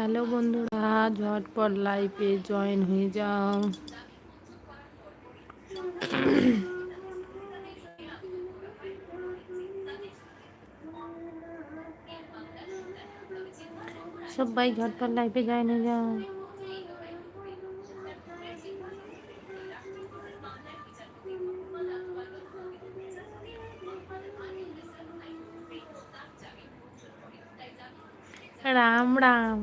Hello বন্ধুরা, ঝটপট লাইভে জয়েন হয়ে যাও। সবাই ঝটপট লাইভে জয়েন হয়ে যাও। রাম রাম।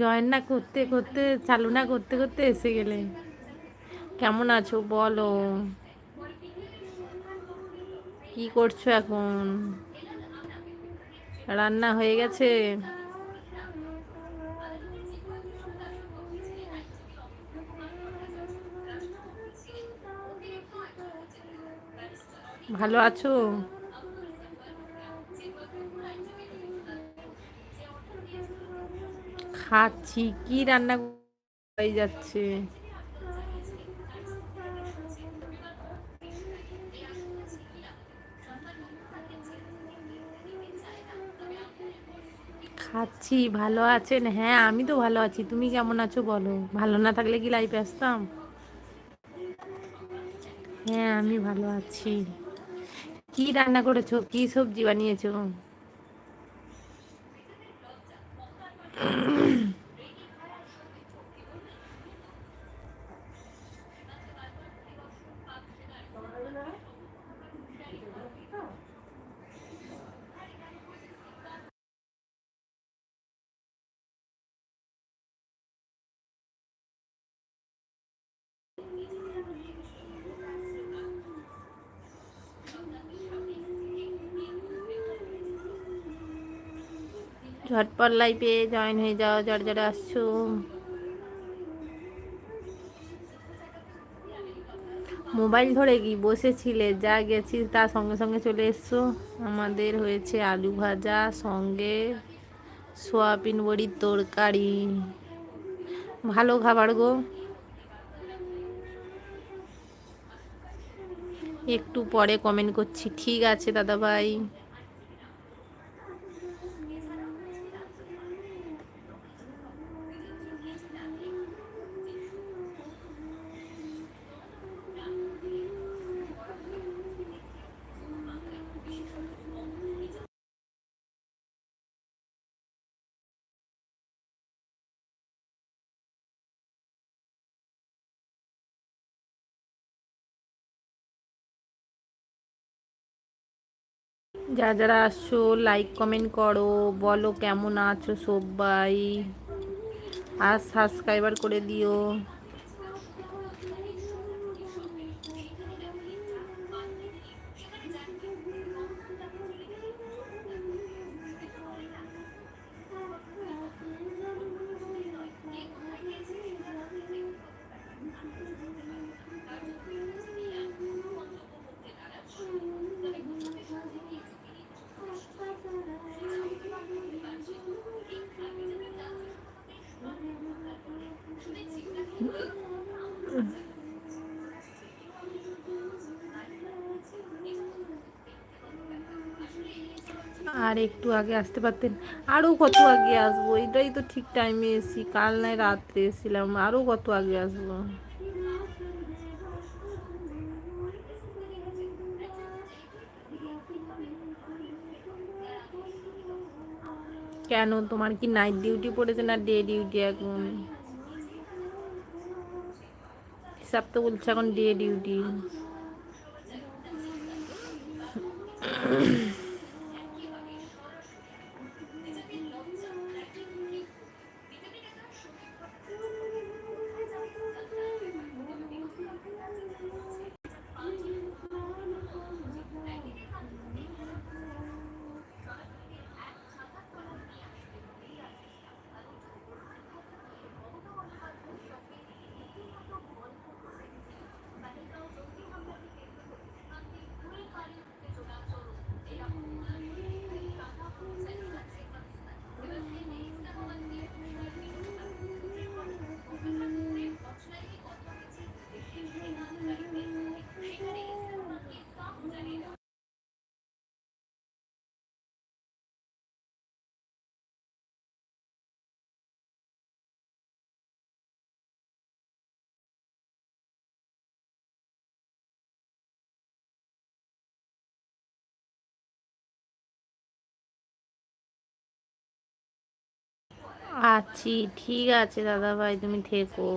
জয়েন না করতে করতে, চালু না করতে করতে এসে গেলে। কেমন আছো বলো? কি করছ এখন? রান্না হয়ে গেছে? ভালো আছো? খাচ্ছি, কি রান্না হয়ে যাচ্ছে? খাচ্ছি, ভালো আছেন? হ্যাঁ আমি তো ভালো আছি। তুমি কেমন আছো বলো? ভালো না থাকলে কি লাইফে আসতাম? হ্যাঁ আমি ভালো আছি। কি রান্না করেছ? কি সবজি বানিয়েছো? ঝটপট লাইফে জয়েন হয়ে যাও যার যারা আসছো। মোবাইল ধরে কি বসেছিলে? যা গেছি তার সঙ্গে সঙ্গে চলে এসছো। আমাদের হয়েছে আলু ভাজা, সঙ্গে সোয়াবিন বড়ির তরকারি। ভালো খাবার গো। একটু পরে কমেন্ট করছি। ঠিক আছে দাদা ভাই যা যারা আসছো লাইক কমেন্ট করো বলো কেমন আছো সবাই। আর সাবস্ক্রাইবার করে দিও। আর একটু আগে আসতে পারতেন। আরও কত আগে আসব? এটাই তো ঠিক টাইমে এসি কাল নাই রাত্রে এসেছিলাম। আরও কত আগে আসব? কেন? তোমার কি নাইট ডিউটি পড়েছে না ডে ডিউটি এখন? হিসাব তো বলছে এখন ডে ডিউটি আছি ঠিক আছে দাদা ভাই তুমি থেকো।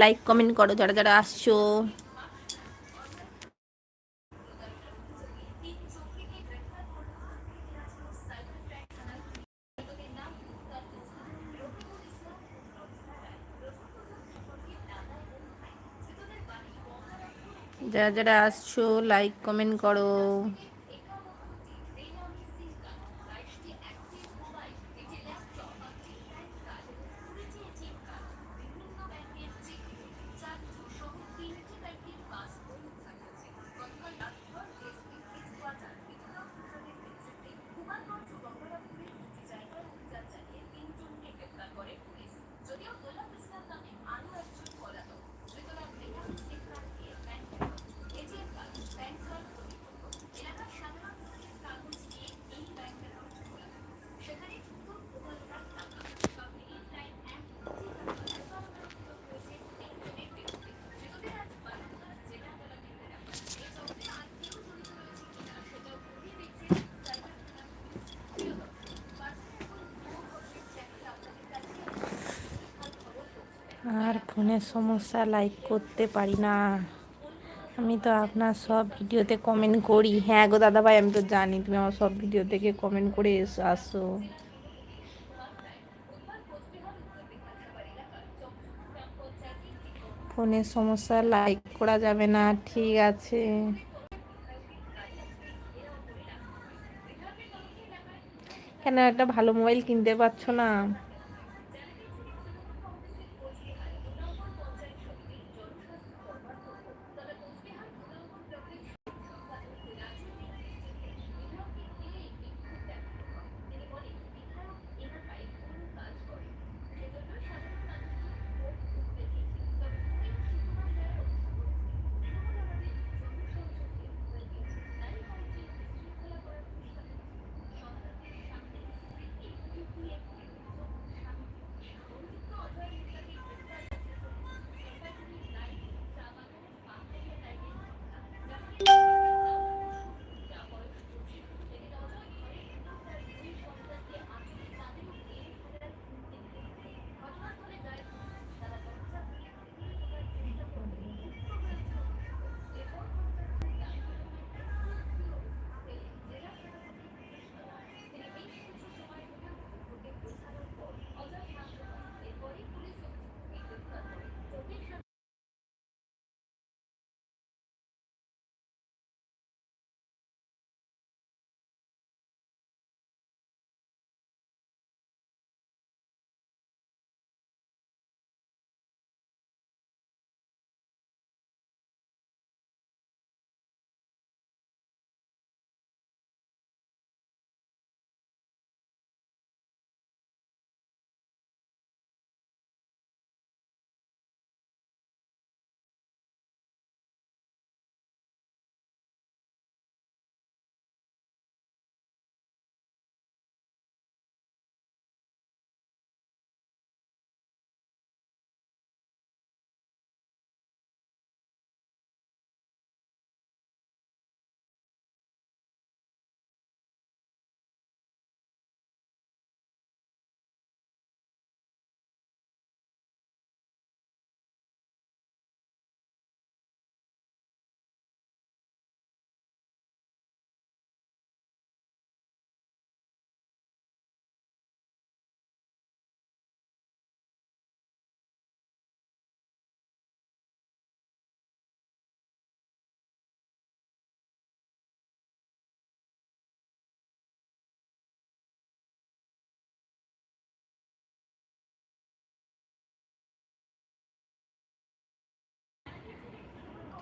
লাইক কমেন্ট করো যারা যারা আসছো। যারা যারা আসছো লাইক কমেন্ট করো আর ফোনের সমস্যা লাইক করতে পারি না। আমি তো আপনার সব ভিডিওতে কমেন্ট করি। হ্যাঁ গো দাদা ভাই আমি তো জানি তুমি আমার সব ভিডিও থেকে কমেন্ট করে এসো, আসো। ফোনের সমস্যা লাইক করা যাবে না, ঠিক আছে। কেন একটা ভালো মোবাইল কিনতে পারছ না?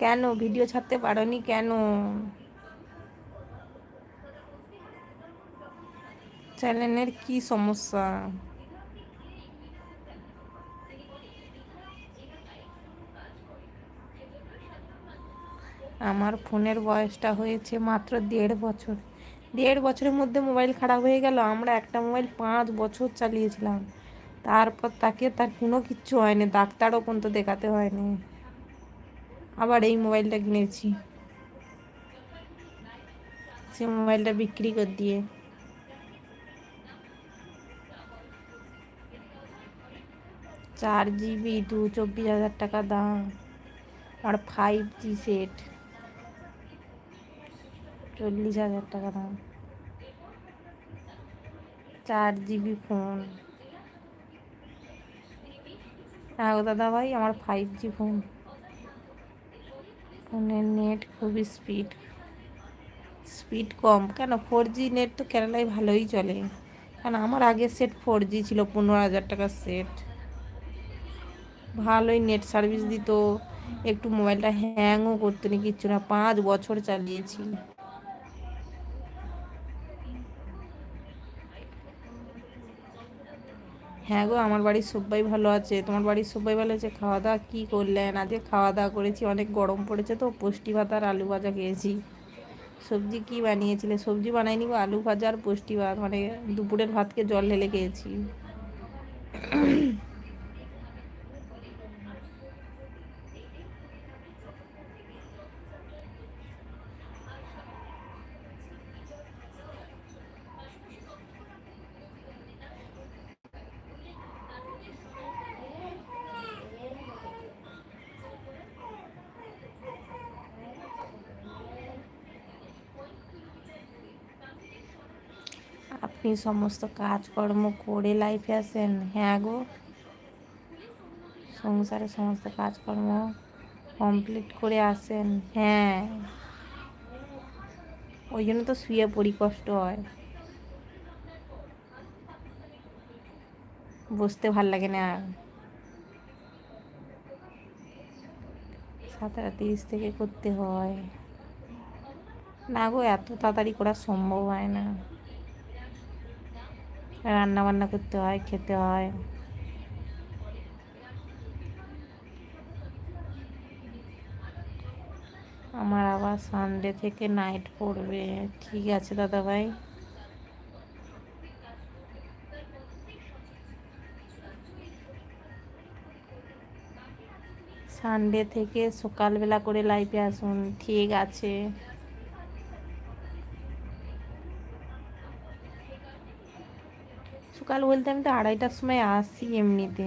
কেন? ভিডিও ছাড়তে পারোনি কেন? চ্যানেলের কি সমস্যা? আমার ফোনের বয়সটা হয়েছে মাত্র দেড় বছর। দেড় বছরের মধ্যে মোবাইল খারাপ হয়ে গেল। আমরা একটা মোবাইল পাঁচ বছর চালিয়েছিলাম। তারপর তাকে তার কোনো কিচ্ছু হয়নি। ডাক্তারও পর্যন্ত দেখাতে হয়নি। আবার এই মোবাইলটা কিনেছি। সে মোবাইলটা বিক্রি করে দিয়ে। চার জিবি, দু চব্বিশ হাজার টাকা দাম। আর ফাইভ জি সেট চল্লিশ হাজার টাকা দাম। চার জিবি ফোন হ্যাঁ দাদা ভাই আমার ফাইভ জি ফোন ফোনের নেট খুবই স্পিড স্পিড কম। কেন? ফোর জি নেট তো কেরালায় ভালোই চলে। কারণ আমার আগের সেট ফোর জি ছিল, পনেরো হাজার টাকার সেট ভালোই নেট সার্ভিস দিত। একটু মোবাইলটা হ্যাংও করতো না, কিচ্ছু না। পাঁচ বছর চালিয়েছি। হ্যাঁ গো, আমার বাড়ির সবাই ভালো আছে। তোমার বাড়ির সবাই ভালো আছে? খাওয়া দাওয়া কী করলেন? আজকে খাওয়া দাওয়া করেছি, অনেক গরম পড়েছে তো, পুষ্টি ভাত আর আলু ভাজা খেয়েছি। সবজি কি বানিয়েছিলে? সবজি বানাইনি গো, আলু ভাজা আর পুষ্টি ভাত। মানে দুপুরের ভাতকে জল ঢেলে খেয়েছি। আপনি সমস্ত কাজকর্ম করে লাইফে আসেন। হ্যাঁ গো। সংসারে সমস্ত কাজকর্ম কমপ্লিট করে আসেন। হ্যাঁ। ওই জন্য তো শুয়ে পড়ি, কষ্ট হয়। বসতে ভালো লাগে না। আর সাতটা তিরিশ থেকে করতে হয়। না গো, এত তাড়াতাড়ি করা সম্ভব হয় না। রান্না বান্না করতে হয়, খেতে হয়। আমার আবার সানডে থেকে নাইট পড়বে। ঠিক আছে দাদা ভাই? সানডে থেকে সকালবেলা করে লাইফে আসুন। ঠিক আছে। সকাল বলতে আমি তো আড়াইটার সময় আসি এমনিতে।